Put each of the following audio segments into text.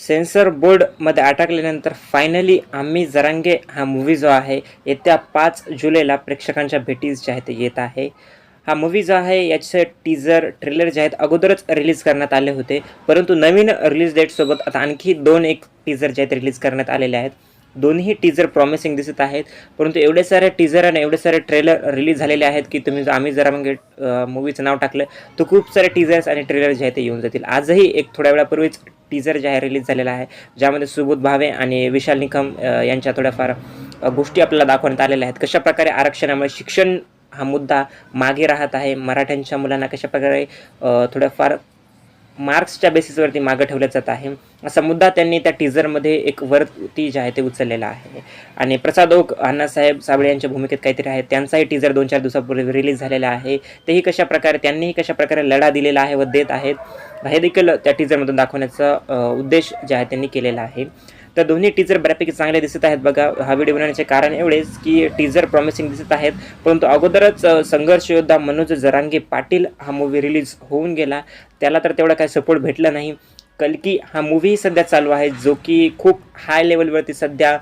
Sensor बोर्डमध्ये अटकल्यानंतर finally आम्ही जरांगे हा मूवी जो आहे येत्या पाच जुलैला प्रेक्षकांच्या भेटीस जे आहे ते येत आहे. हा मूवी जो आहे याचे टीजर ट्रेलर जे आहेत अगोदरच रिलीज करण्यात आले होते. परंतु नवीन रिलीज डेटसोबत आता आणखी दोन एक टीजर जे आहेत रिलीज करण्यात आलेले आहेत. दोन्ही टीजर प्रॉमिसिंग दिसत आहेत. परंतु एवढे सारे टीजर आणि एवढे सारे ट्रेलर रिलीज झालेले आहेत की तुम्ही जर आम्ही जरा मग मूवीचं नाव टाकलं तर खूप सारे टीजर्स आणि ट्रेलर जे आहेत ते येऊन जातील. आजही एक थोड्या वेळापूर्वीच टीजर जे आहे रिलीज झालेला आहे ज्यामध्ये सुबोध भावे आणि विशाल निकम यांच्या थोड्याफार गोष्टी आपल्याला दाखवण्यात आलेल्या आहेत. कशाप्रकारे आरक्षणामुळे शिक्षण हा मुद्दा मागे राहत आहे मराठ्यांच्या मुलांना कशा प्रकारे थोड्याफार मार्क्सच्या बेसिसवरती मागं ठेवलं जात आहे. असा मुद्दा त्यांनी त्या टीझरमध्ये एक वरती जे आहे ते उचललेला आहे. आणि प्रसाद ओक अण्णासाहेब साबळे यांच्या भूमिकेत काहीतरी आहे. त्यांचाही टीझर दोन चार दिवसापूर्वी रिलीज झालेला आहे. तेही कशा प्रकारे त्यांनीही कशा प्रकारे लढा दिलेला आहे व देत आहेत हे देखील त्या टीझरमधून दाखवण्याचा उद्देश जे आहे त्यांनी केलेला आहे. तर दोन्ही टीजर बऱ्यापैकी चांगले दिसत आहेत बघा. हा व्हिडिओ बनवण्याचे कारण एवढेच की टीजर प्रॉमिसिंग दिसत आहेत. परंतु अगोदरच संघर्ष योद्धा मनोज जरांगे पाटील हा मूवी रिलीज होऊन गेला. त्याला तर तेवढा काही सपोर्ट भेटला नाही. कल्की हा मूव्ही सध्या चालू आहे जो की खूप हाय लेवलवरती सध्या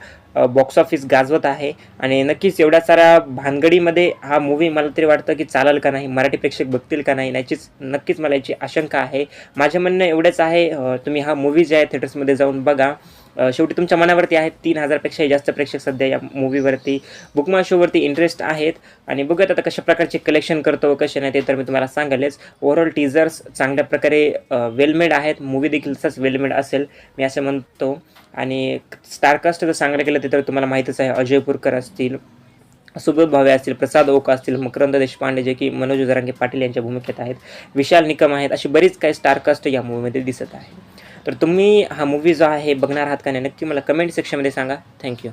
बॉक्स ऑफिस गाजवत आहे. आणि नक्कीच एवढ्या साऱ्या भानगडीमध्ये हा मूवी मला तरी वाटतं की चालेल का नाही मराठी प्रेक्षक बघतील का नाही याचीच नक्कीच मला याची आशंका आहे. माझं म्हणणं एवढंच आहे तुम्ही हा मूवी जे आहे थिएटर्समध्ये जाऊन बघा. शेवटी तुमच्या मनावरती आहेत. तीन हजारपेक्षाही जास्त प्रेक्षक सध्या या मूवीवरती बुकमा शोवरती इंटरेस्ट आहेत. आणि बघत आता कशा प्रकारचे कलेक्शन करतो कसे नाही ते तर मी तुम्हाला सांगालच. ओव्हरऑल टीजर्स चांगल्या प्रकारे वेलमेड आहेत. मूवी देखील तसंच वेलमेड असेल मी असं म्हणतो. आणि स्टारकास्ट जर सांगायला गेलं ते तर तुम्हाला माहीतच आहे. अजयपूरकर असतील सुबोध भावे असतील प्रसाद ओक असतील मकरंद देशपांडे जे की मनोज उजरांगे पाटील यांच्या भूमिकेत आहेत विशाल निकम आहेत अशी बरीच काही स्टारकास्ट या मूवीमध्ये दिसत आहे. तर तुम्ही हा मूवी जो आहे बघणार आहात का नाही नक्की मला कमेंट सेक्शनमध्ये सांगा. थँक्यू